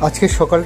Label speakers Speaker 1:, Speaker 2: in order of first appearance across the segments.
Speaker 1: আজকে সকাল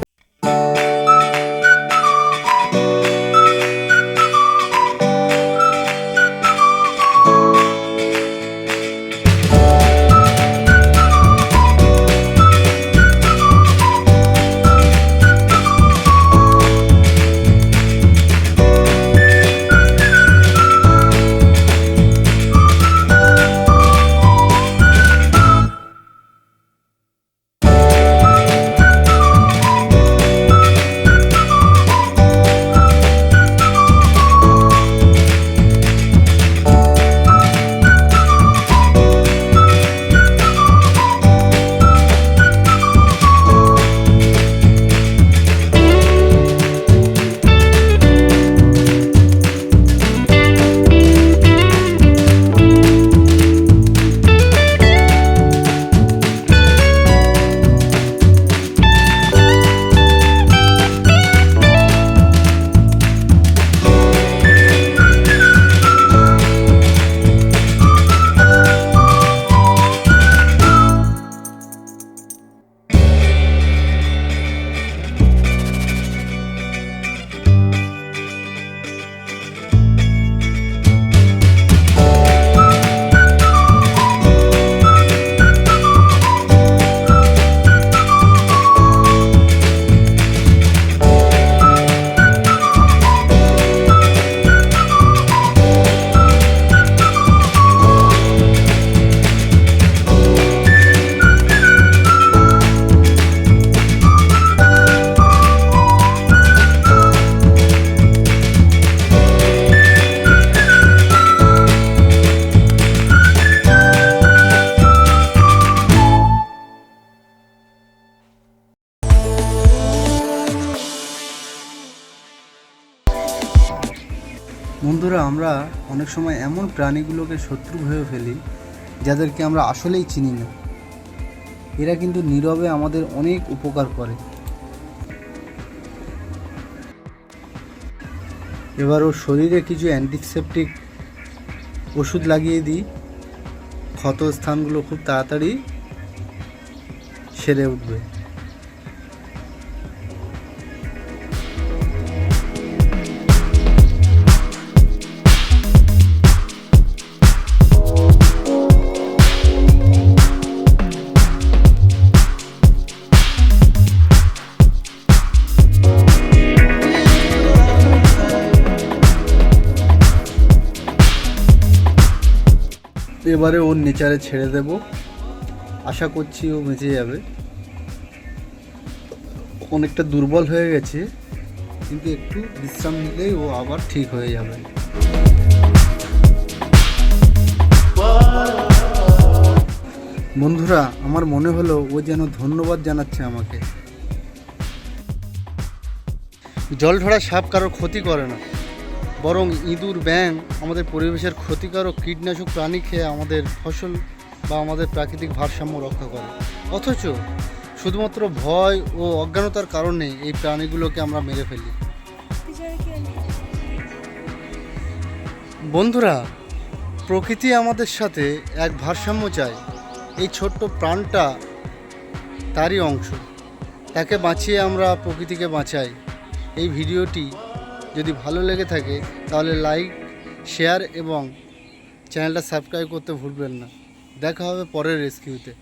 Speaker 1: বন্ধুরা, আমরা অনেক সময় এমন প্রাণীগুলোকে শত্রু ভেবে ফেলি যাদেরকে আমরা আসলেই চিনি না। এরা কিন্তু নীরবে আমাদের অনেক উপকার করে। এবার ওর শরীরে কিছু অ্যান্টিসেপটিক ওষুধ লাগিয়ে দিই। ক্ষত স্থানগুলো খুব তাড়াতাড়ি সেরে উঠবে। এবারে ওর নেচারে ছেড়ে দেব। আশা করছি ও বেঁচে যাবে। অনেকটা দুর্বল হয়ে গেছে, কিন্তু একটু বিশ্রাম নিলেই ও আবার ঠিক হয়ে যাবে। বন্ধুরা, আমার মনে হলো ও যেন ধন্যবাদ জানাচ্ছে আমাকে। জল ঢোড়া সাপ কারোর ক্ষতি করে না। বরং ইঁদুর ব্যাং আমাদের পরিবেশের ক্ষতিকারক কীটনাশক প্রাণী খেয়ে আমাদের ফসল বা আমাদের প্রাকৃতিক ভারসাম্য রক্ষা করে। অথচ শুধুমাত্র ভয় ও অজ্ঞানতার কারণে এই প্রাণীগুলোকে আমরা মেরে ফেলি। বন্ধুরা, প্রকৃতি আমাদের সাথে এক ভারসাম্য চায়। এই ছোট্ট প্রাণটা তারই অংশ। তাকে বাঁচিয়ে আমরা প্রকৃতিকে বাঁচাই। এই ভিডিওটি যদি ভালো লেগে থাকে, তাহলে লাইক শেয়ার এবং চ্যানেলটা সাবস্ক্রাইব করতে ভুলবেন না। দেখা হবে পরের রেস্কিউতে